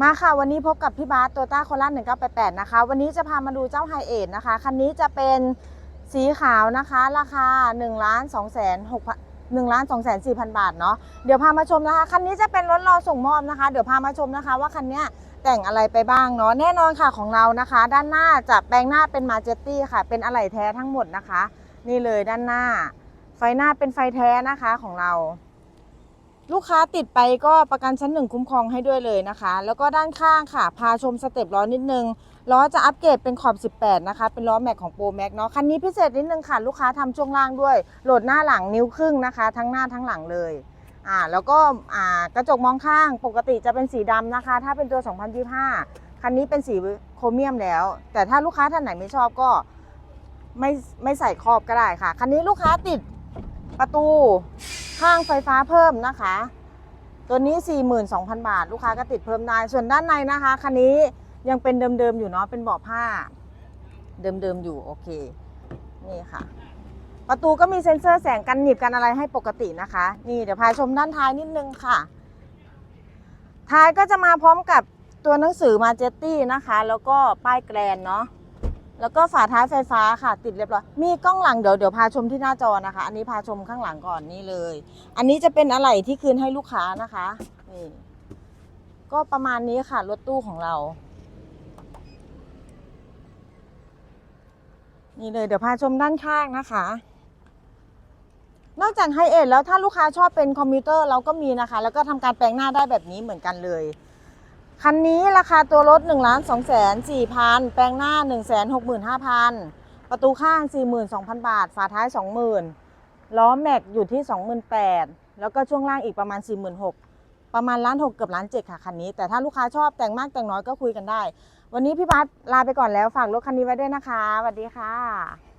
มาค่ะวันนี้พบกับพี่บาสโตต้าโคราช1988นะคะ วันนี้จะพามาดูเจ้าไฮเอทนะคะ คันนี้จะเป็นสีขาวนะคะ ราคา1ล้าน2แสน6 1ล้าน2แสน4พันบาทเนาะเดี๋ยวพามาชมนะคะ คันนี้จะเป็นรถรอส่งมอบนะคะ เดี๋ยวพามาชมนะคะว่าคันเนี้ยแต่งอะไรไปบ้างเนาะแน่นอนค่ะของเรานะคะ ด้านหน้าจะแปลงหน้าเป็นมาเจตตี้ค่ะ เป็นอะไหล่แท้ทั้งหมดนะคะ นี่เลยด้านหน้า ไฟหน้าเป็นไฟแท้นะคะของเรา ลูกค้าติดไปก็ประกันชั้นหนึ่งคุ้มครองให้ด้วยเลยนะคะ แล้วก็ด้านข้างค่ะ พาชมสเต็ปล้อนิดนึง ล้อจะอัปเกรดเป็นขอบ 18 นะคะ เป็นล้อแม็กของโปรแม็กเนาะ คันนี้พิเศษนิดนึงค่ะ ลูกค้าทำช่วงล่างด้วย โหลดหน้าหลังนิ้วครึ่งนะคะ ทั้งหน้าทั้งหลังเลย อ่า แล้วก็ อ่า กระจกมองข้าง ปกติจะเป็นสีดำนะคะ ถ้าเป็นตัว 2025 คันนี้เป็นสีโครเมียมแล้ว แต่ถ้าลูกค้าท่านไหนไม่ชอบก็ ไม่ ไม่ใส่ครอบก็ได้ค่ะ คันนี้ลูกค้าติดประตู ข้างไฟฟ้าเพิ่มนะคะ ตัวนี้ 42,000 บาท ลูกค้าก็ติดเพิ่มได้ ส่วนด้านในนะคะคันนี้ยังเป็นเดิมๆอยู่เนาะเป็นเบาะผ้า เดิมๆอยู่โอเค นี่ค่ะ ประตูก็มีเซ็นเซอร์แสงกันหนีบกันอะไรให้ปกตินะคะ นี่เดี๋ยวพาชมด้านท้ายนิดนึงค่ะ ท้ายก็จะมาพร้อมกับตัวหนังสือมาเจตตี้นะคะ แล้วก็ป้ายแกรนเนาะ แล้วก็ฝาท้ายไฟฟ้าค่ะ ติดเรียบร้อยมีกล้องหลังเดี๋ยวเดี๋ยวพาชมที่หน้าจอนะคะ อันนี้พาชมข้างหลังก่อนนี่เลย อันนี้จะเป็นอะไหล่ที่คืนให้ลูกค้านะคะนี่ก็ประมาณนี้ค่ะรถตู้ของเรา นี่เลยเดี๋ยวพาชมด้านข้างนะคะ นอกจากไฮเอทแล้วถ้าลูกค้าชอบเป็นคอมพิวเตอร์เราก็มีนะคะ แล้วก็ทำการแปลงหน้าได้แบบนี้เหมือนกันเลย คันนี้ราคาตัวรถ1นึ่งล้านสองแสนสี่พันแปลงหน้า1นึ่งแสนหกหมื่นห้าพันประตูข้าง 42,000 บาท ฝาท้าย 20,000 ล้อแม็กอยู่ที่ 28,000 แล้วก็ช่วงล่างอีกประมาณ 46,000 ประมาณล้านหกเกือบล้านเจ็ดค่ะคันนี้ แต่ถ้าลูกค้าชอบแต่งมากแต่งน้อยก็คุยกันได้ วันนี้พี่บัสลาไปก่อนแล้วฝากรถคันนี้ไว้ด้วยนะคะสวัสดีค่ะ